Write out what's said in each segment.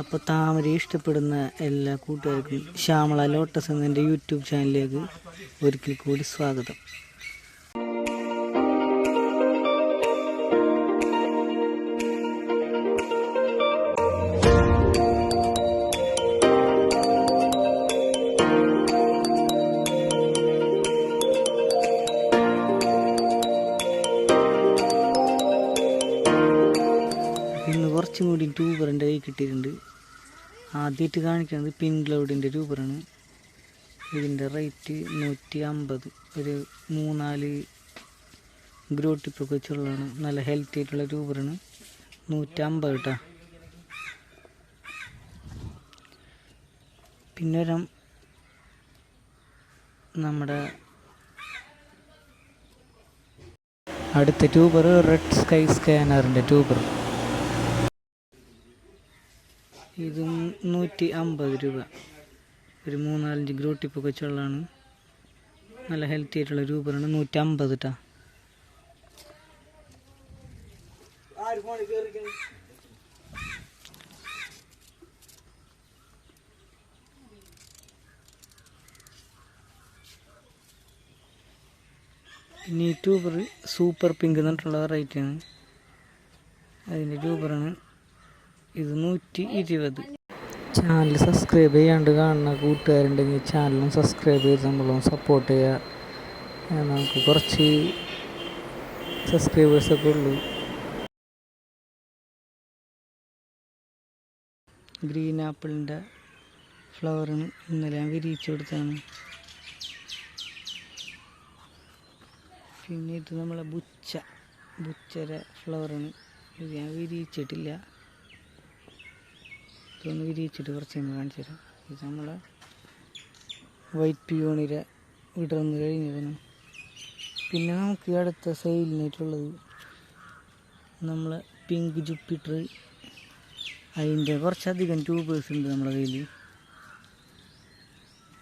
അപ്പോൾ താമര ഇഷ്ടപ്പെടുന്ന എല്ലാ കൂട്ടുകാർക്കും ശ്യാമള ലോട്ടസ് എന്ന എന്റെ യൂട്യൂബ് ചാനലിലേക്ക് ഒരിക്കൽ കൂടി സ്വാഗതം. കുറച്ചും കൂടി ട്യൂബറിന്റെ കയ്യിൽ കിട്ടിയിട്ടുണ്ട്. ആദ്യമായിട്ട് കാണിക്കുന്നത് പിൻ ക്ലൗഡിന്റെ ട്യൂബറാണ് ഇതിന്റെ റേറ്റ് നൂറ്റി അമ്പത് ഒരു മൂന്നാൽ ഗ്രോ ടിപ്പൊക്കെ വെച്ചുള്ളതാണ് നല്ല ഹെൽത്തി ആയിട്ടുള്ള ട്യൂബറാണ് നൂറ്റമ്പത് കേട്ടോ പിന്നെ ഒരം നമ്മുടെ അടുത്ത ട്യൂബർ റെഡ് സ്കൈ സ്കാനറിന്റെ ട്യൂബർ ഇതും നൂറ്റി അമ്പത് രൂപ. ഒരു മൂന്നാലഞ്ച് ഗ്രോ ടിപ്പൊക്കെ നല്ല ഹെൽത്തി ആയിട്ടുള്ള രൂപമാണ്. നൂറ്റി അമ്പത് കേട്ടാ ഈ ട്യൂബർ സൂപ്പർ പിങ്ക് എന്നിട്ടുള്ള വെറൈറ്റിയാണ് അതിന്റെ ട്യൂബറാണ് ഇത് നൂറ്റി ഇരുപത് ചാനൽ സബ്സ്ക്രൈബ് ചെയ്യാണ്ട് കാണുന്ന കൂട്ടുകാരുണ്ടെങ്കിൽ ചാനലും സബ്സ്ക്രൈബ് ചെയ്ത് നമ്മളും സപ്പോർട്ട് ചെയ്യുക നമുക്ക് കുറച്ച് സബ്സ്ക്രൈബേഴ്സൊക്കെ ഉള്ളൂ. ഗ്രീൻ ആപ്പിളിന്റെ ഫ്ലവറിന് ഇന്നലെ ഞാൻ വിരിയിച്ചു കൊടുത്താണ് പിന്നെ ഇത് നമ്മളെ ബുച്ച ബുച്ചര ഫ്ലവറിന് ഇത് ഞാൻ വിരിയിച്ചിട്ടില്ല. ഇതൊന്ന് വിരിയിച്ചിട്ട് കുറച്ച് കഴിഞ്ഞ് കാണിച്ചു തരാം. ഇത് നമ്മളെ വൈറ്റ് പിയോണിര വിടർന്ന് കഴിഞ്ഞതിന്. പിന്നെ നമുക്ക് അടുത്ത സെയിലിനായിട്ടുള്ളത് നമ്മളെ പിങ്ക് ജുപ്പിറ്റർ അതിന്റെ കുറച്ചധികം ട്യൂബേഴ്സ് ഉണ്ട് നമ്മുടെ കയ്യിൽ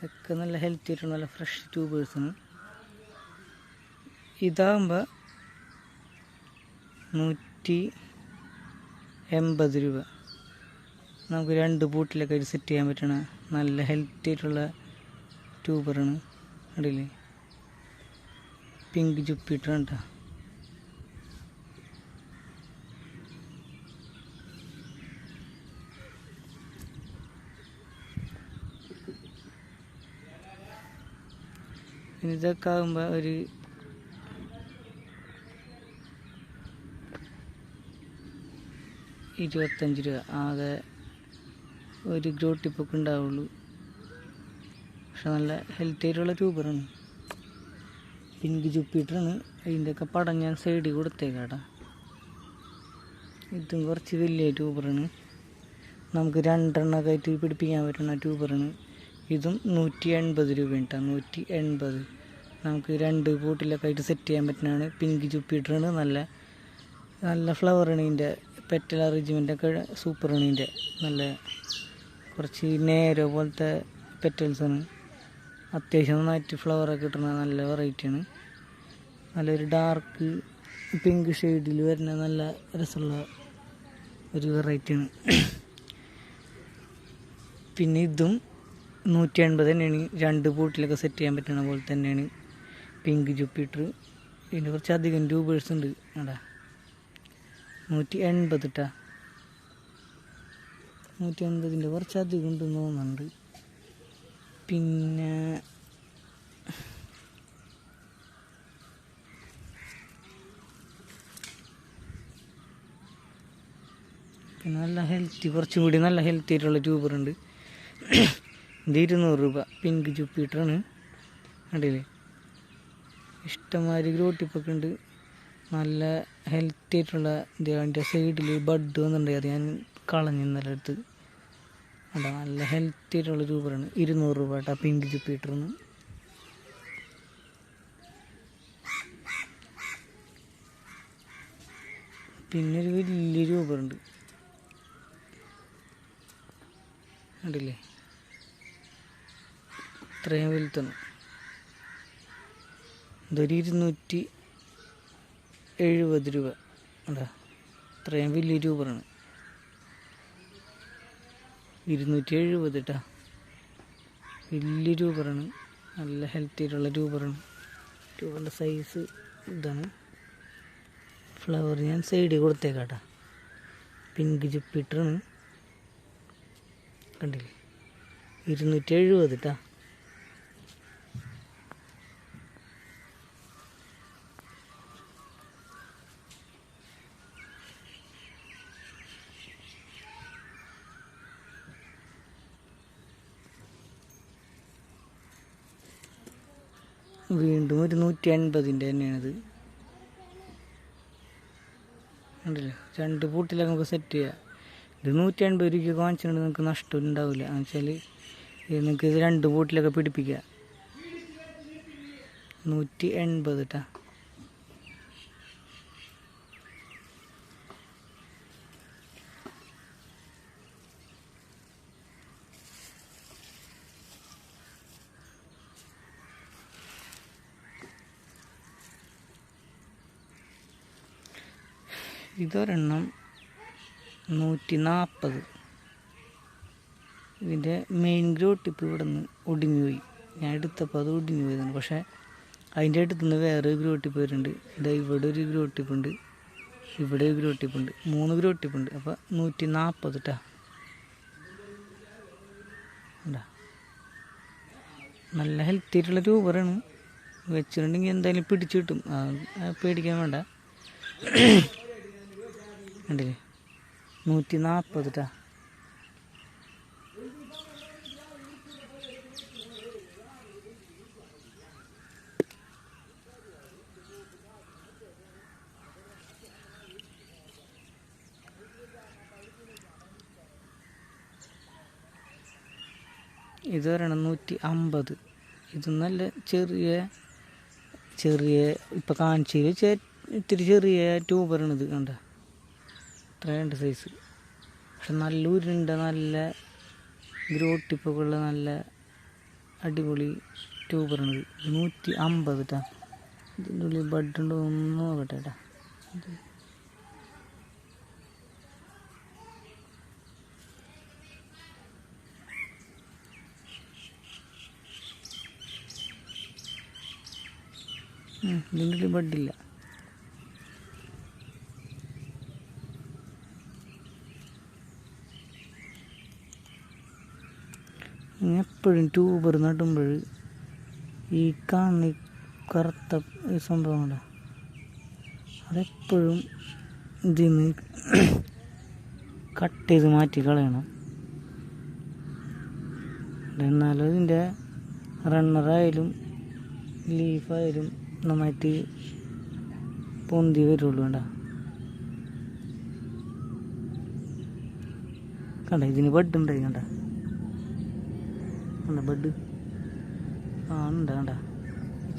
ഒക്കെ നല്ല ഹെൽത്തി ആയിട്ടുള്ള നല്ല ഫ്രഷ് ട്യൂബേഴ്സാണ് ഇതാകുമ്പോൾ നൂറ്റി എൺപത് രൂപ. നമുക്ക് രണ്ട് ബൂട്ടിലൊക്കെ ഒരു സെറ്റ് ചെയ്യാൻ പറ്റണ നല്ല ഹെൽത്തി ആയിട്ടുള്ള ട്യൂബറാണ് കണ്ടില്ലേ? പിങ്ക് ജുപ്പിറ്റർ കേട്ടോ ഇതൊക്കെ ആകുമ്പോൾ ഒരു ഇരുപത്തഞ്ച് രൂപ. ആകെ ഒരു ഗ്രോ ഉണ്ടാവുള്ളൂ. പക്ഷെ നല്ല ഹെൽത്തി ആയിട്ടുള്ള ട്യൂബറാണ്. പിങ്ക് ജുപ്പിട്ടറാണ് അതിന്റെയൊക്കെ പടം ഞാൻ സൈഡിൽ കൊടുത്തേക്കാട്ടാ. ഇതും കുറച്ച് വലിയ ട്യൂബറാണ്. നമുക്ക് രണ്ടെണ്ണമൊക്കെ ആയിട്ട് പിടിപ്പിക്കാൻ പറ്റുന്ന ട്യൂബറാണ്. ഇതും നൂറ്റി എൺപത് രൂപ കേട്ടോ നൂറ്റി എൺപത് നമുക്ക് രണ്ട് ബോട്ടിലൊക്കെ ആയിട്ട് സെറ്റ് ചെയ്യാൻ പറ്റുന്നതാണ്. പിങ്ക് ജുപ്പിട്ടറാണ് നല്ല നല്ല ഫ്ലവറാണ് ഇതിന്റെ പെറ്റൽ അറേഞ്ച്മെന്റ് ഒക്കെ സൂപ്പറാണ് ഇതിന്റെ നല്ല കുറച്ച് നേരോ പോലത്തെ പെറ്റൽസാണ് അത്യാവശ്യം നന്നായിട്ട് ഫ്ലവറൊക്കെ കിട്ടുന്ന നല്ല വെറൈറ്റിയാണ് നല്ലൊരു ഡാർക്ക് പിങ്ക് ഷെയ്ഡിൽ വരുന്ന നല്ല രസമുള്ള ഒരു വെറൈറ്റിയാണ് പിന്നെ ഇതും നൂറ്റി എൺപത് തന്നെയാണ്. രണ്ട് ബൂട്ടിലൊക്കെ സെറ്റ് ചെയ്യാൻ പറ്റുന്ന പോലെ തന്നെയാണ്. പിങ്ക് ജൂപ്പിറ്റർ ഇതിന്റെ കുറച്ച് അധികം ട്യൂബേഴ്സ് ഉണ്ട്. അവിടെ നൂറ്റി എൺപത് നൂറ്റി അൻപതിന്റെ കുറച്ച് അധികം ഉണ്ടെന്ന് തോന്നുന്നുണ്ട്. പിന്നെ പിന്നെ നല്ല ഹെൽത്തി കുറച്ചും കൂടി നല്ല ഹെൽത്തി ആയിട്ടുള്ള ട്യൂബർ ഉണ്ട്. ഇത് ഇരുന്നൂറ് രൂപ. പിങ്ക് ജുപ്പിറ്ററാണ് കണ്ടില്ലേ? ഇഷ്ടംമാതിരി ഗ്രോട്ടിപ്പൊക്കെ ഉണ്ട്. നല്ല ഹെൽത്തി ആയിട്ടുള്ള ഇതിന്റെ സൈഡിൽ ബഡ് വന്നിട്ടുണ്ടായി അത് ഞാൻ കളഞ്ഞു ഇന്നലെ അടുത്ത് അല്ല നല്ല ഹെൽത്തി ആയിട്ടുള്ള രൂപമാണ് ഇരുന്നൂറ് രൂപ കേട്ടോ പിങ്ക് ജുപ്പിറ്ററിന് പിന്നൊരു വലിയ രൂപമുണ്ട് കണ്ടില്ലേ? ഇത്രയും വലുതാണ് ഇതൊരു ഇരുന്നൂറ്റി എഴുപത് രൂപ. അതാ ഇത്രയും വലിയ രൂപമാണ് ഇരുന്നൂറ്റി എഴുപത് കേട്ടാ വലിയ രൂപറാണ്. നല്ല ഹെൽത്തിയിട്ടുള്ള ട്യൂബറാണ് രൂപറിന്റെ സൈസ് ഇതാണ്. ഫ്ലവർ ഞാൻ സൈഡിൽ കൊടുത്തേക്കാട്ടാ. പിങ്ക് ജിപ്പിട്ടാണ് കണ്ടില്ലേ? ഇരുന്നൂറ്റി എഴുപത് കേട്ടാ വീണ്ടും ഒരു നൂറ്റി അൻപതിന്റെ തന്നെയാണിത്. ഉണ്ടല്ലോ? രണ്ട് പൂട്ടിലൊക്കെ നമുക്ക് സെറ്റ് ചെയ്യാം. ഇത് നൂറ്റി അൻപത് രൂപയ്ക്ക് വാങ്ങിച്ചിട്ടുണ്ട് നിങ്ങൾക്ക് നഷ്ടം ഉണ്ടാവില്ല. എന്ന് വെച്ചാൽ നിങ്ങൾക്ക് ഇത് രണ്ട് പൂട്ടിലൊക്കെ പിടിപ്പിക്കാം. നൂറ്റി എൺപത് കേട്ടാ ഇതൊരെണ്ണം നൂറ്റി നാൽപ്പത് ഇതിന്റെ മെയിൻ ഗ്രോ ടിപ്പ് ഇവിടെ നിന്ന് ഒടിഞ്ഞു പോയി ഞാൻ എടുത്തപ്പോൾ അത് ഒടിഞ്ഞു പോയതാണ് പക്ഷേ അതിന്റെ അടുത്ത് നിന്ന് വേറൊരു ഗ്രോ ടിപ്പ് വരുന്നുണ്ട്. ഇതാ ഇവിടെ ഒരു ഗ്രോട്ടിപ്പ് ഉണ്ട്. ഇവിടെ ഒരു ഗ്രോട്ടിപ്പ് ഉണ്ട്. മൂന്ന് ഗ്രോട്ടിപ്പ് ഉണ്ട്. അപ്പോൾ നൂറ്റി നാൽപ്പത് ടാ നല്ല ഹെൽത്തി ആയിട്ടുള്ള രൂപറാണ് വെച്ചിട്ടുണ്ടെങ്കിൽ എന്തായാലും പിടിച്ചു കിട്ടും. പേടിക്കാൻ വേണ്ട. കണ്ടില്ലേ? നൂറ്റി നാൽപ്പത് ടാ ഇത് പറയണം നൂറ്റി അമ്പത് ഇത് നല്ല ചെറിയ ചെറിയ ഇപ്പം കാണിച്ചതിൽ ചെ ഇത്തിരി ചെറിയ ട്യൂബറാണിത് കണ്ട. ഇത്രയുണ്ട് സൈസ് പക്ഷെ നല്ല ഉരുണ്ട നല്ല ഗ്രോട്ടിപ്പൊക്കെയുള്ള നല്ല അടിപൊളി ട്യൂബറാണ് നൂറ്റി അമ്പത് കേട്ടാ ഇതിന്റെ ഉള്ളിൽ ബഡ് ഉണ്ട് ഒന്ന് നോക്കട്ടെ കേട്ടോ ഇതിന്റെ ഉള്ളിൽ ബഡില്ല എപ്പോഴും ട്യൂബർ നടുമ്പോൾ ഈ ഈ കറുത്ത ഈ സംഭവം ഉണ്ടോ അതെപ്പോഴും ഇതിൽ നിന്ന് കട്ട് ചെയ്ത് മാറ്റി കളയണം. എന്നാലും ഇതിന്റെ റണ്ണറായാലും ലീഫായാലും നന്നായിട്ട് പൊന്തി വരുള്ളൂ വേണ്ട കണ്ട ഇതിന് ബഡ് ഉണ്ടായി കണ്ട. കണ്ട? ബെഡ്. ആ ഉണ്ട് കണ്ട?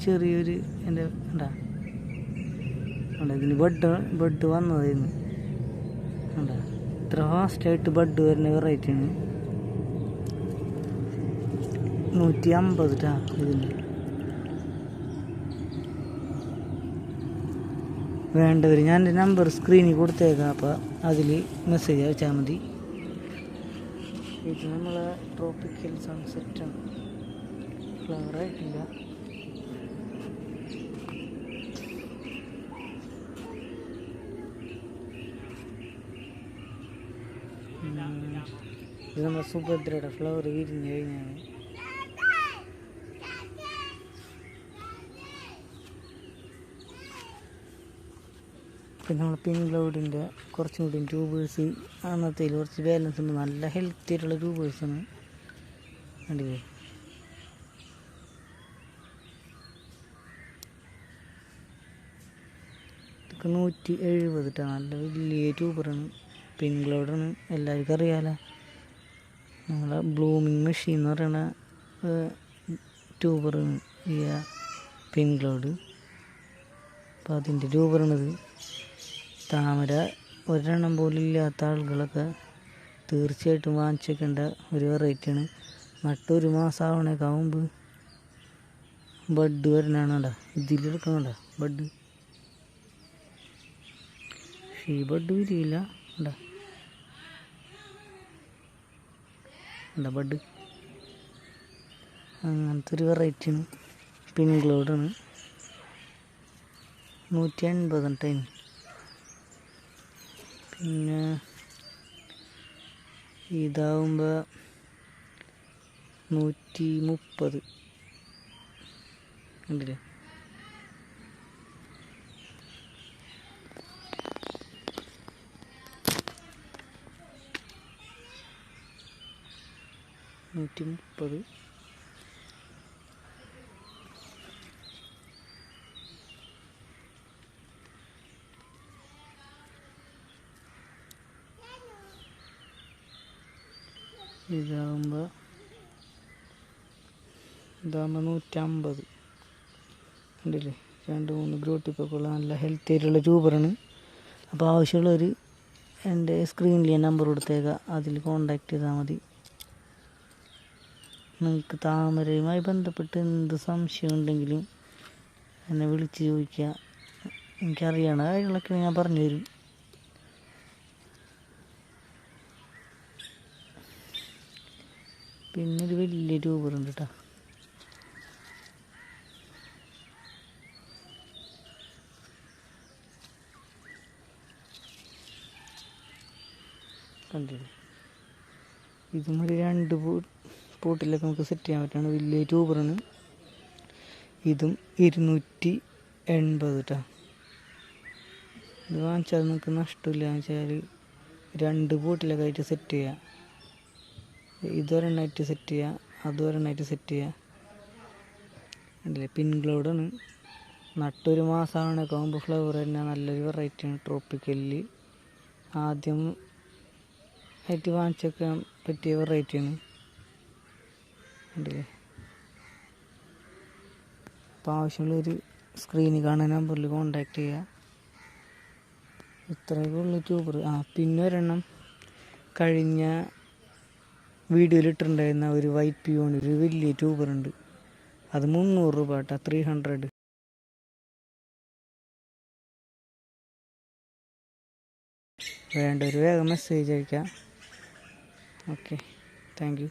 ചെറിയൊരു എന്റെ കണ്ട? കണ്ട ഇതിന് ബെഡ് ബെഡ് വന്നതായിരുന്നു കണ്ട? ഇത്ര ഫാസ്റ്റായിട്ട് ബെഡ് വരുന്ന വെറൈറ്റിയാണ് നൂറ്റി അമ്പത് ടാ ഇതിന്. വേണ്ടവർ ഞാൻ എന്റെ നമ്പർ സ്ക്രീനിൽ കൊടുത്തേക്കാം അപ്പോൾ അതിൽ മെസ്സേജ് അയച്ചാൽ മതി. ഇത് നമ്മൾ ട്രോപ്പിക്കൽ സൺസെറ്റാണ് ഫ്ലവർ ആയിട്ടില്ല. ഇത് നമ്മുടെ സുഭദ്രയുടെ ഫ്ലവർ വിരിഞ്ഞ് കഴിഞ്ഞാണ് പിന്നെ നമ്മൾ പിങ്ക് ക്ലൗഡിന്റെ കുറച്ചും കൂടി ട്യൂബേഴ്സ് അന്നത്തെ കുറച്ച് ബാലൻസ് ഉണ്ട്. നല്ല ഹെൽത്തി ആയിട്ടുള്ള ട്യൂബേഴ്സാണ് കണ്ടില്ലേ? ഇതൊക്കെ നൂറ്റി എഴുപതിട്ടാണ് നല്ല വലിയ ട്യൂബറാണ് പിങ്ക് ക്ലൗഡാണ് എല്ലാവർക്കും അറിയാമല്ലോ നമ്മളെ ബ്ലൂമിങ് മെഷീൻ എന്ന് പറയുന്ന ട്യൂബറാണ് ഈ പിങ്ക് ക്ലൗഡ് അപ്പോൾ അതിന്റെ ട്യൂബറാണിത് താമര ഒരെണ്ണം പോലും ഇല്ലാത്ത ആളുകളൊക്കെ തീർച്ചയായിട്ടും വാങ്ങിച്ചേക്കേണ്ട ഒരു വെറൈറ്റിയാണ്. നട്ട് ഒരു മാസം ആവണേക്കാ മുമ്പ് ബഡ് വരുന്നതാണ് കണ്ട ഇതിലെടുക്കണണ്ട ബഡ്? ഈ ബഡ് വിരിയില്ല. ബഡ്? അങ്ങനത്തെ ഒരു വെറൈറ്റിയാണ്. പിൻഗ്ലോഡാണ് നൂറ്റി എൺപത് ടൈം പിന്നെ ഇതാവുമ്പോൾ നൂറ്റി മുപ്പത് ഉണ്ടല്ലേ നൂറ്റി മുപ്പത് ഇതാകുമ്പോൾ ഇതാകുമ്പോൾ നൂറ്റമ്പത്. ഉണ്ടല്ലേ രണ്ട് മൂന്ന് ഗ്രോട്ടിപ്പൊക്കെ ഉള്ള നല്ല ഹെൽത്തി ആയിട്ടുള്ള ട്യൂബറാണ്. അപ്പോൾ ആവശ്യമുള്ളവർ എന്റെ സ്ക്രീനിൽ ഞാൻ നമ്പർ കൊടുത്തേക്കാം. അതിൽ കോണ്ടാക്ട് ചെയ്താൽ മതി. നിങ്ങൾക്ക് താമരയുമായി ബന്ധപ്പെട്ട് എന്ത് സംശയം ഉണ്ടെങ്കിലും എന്നെ വിളിച്ച് ചോദിക്കുക എനിക്കറിയണ കാര്യങ്ങളൊക്കെ ഞാൻ പറഞ്ഞു തരും. പിന്നെ ഒരു വലിയ ട്യൂബർ ഉണ്ട് കേട്ടോ കണ്ടില്ലേ? ഇതും ഒരു രണ്ട് പൂട്ടിലൊക്കെ നമുക്ക് സെറ്റ് ചെയ്യാൻ പറ്റുന്ന വലിയ ട്യൂബറാണ്. ഇതും ഇരുന്നൂറ്റി എൺപത് കേട്ടോ ഇത് വാങ്ങിച്ചാൽ നമുക്ക് നഷ്ടമില്ല. എന്ന് വെച്ചാൽ രണ്ട് പൂട്ടിലൊക്കെ ആയിട്ട് സെറ്റ് ചെയ്യാം. ഇതൊരെണ്ണമായിട്ട് സെറ്റ് ചെയ്യുക അതൊരെണ്ണമായിട്ട് സെറ്റ് ചെയ്യുക ഉണ്ടല്ലേ പിൻഗ്ലോഡാണ് നട്ടൊരു മാസമാണ് കോമ്പ് ഫ്ലവർ തന്നെ നല്ലൊരു വെറൈറ്റിയാണ് ട്രോപ്പിക്കലിൽ ആദ്യം ആയിട്ട് വാങ്ങിച്ചൊക്കെ പറ്റിയ വെറൈറ്റിയാണ് ഉണ്ടല്ലേ അപ്പോൾ ആവശ്യമുള്ളൊരു സ്ക്രീനിൽ കാണുന്ന നമ്പറിൽ കോണ്ടാക്ട് ചെയ്യുക ഇത്രയൊക്കെ ഉള്ളു ട്യൂബർ ആ പിന്നെ ഒരെണ്ണം. കഴിഞ്ഞ വീഡിയോയിൽ ഇട്ടിട്ടുണ്ടായിരുന്ന ഒരു വൈറ്റ് പിയോൺ ഒരു വലിയ ട്യൂബർ ഉണ്ട്. അത് മുന്നൂറ് രൂപ കേട്ടോ ത്രീ ഹൺഡ്രഡ് വേണ്ട ഒരു വേഗം മെസ്സേജ് അയക്കാം. Okay thank you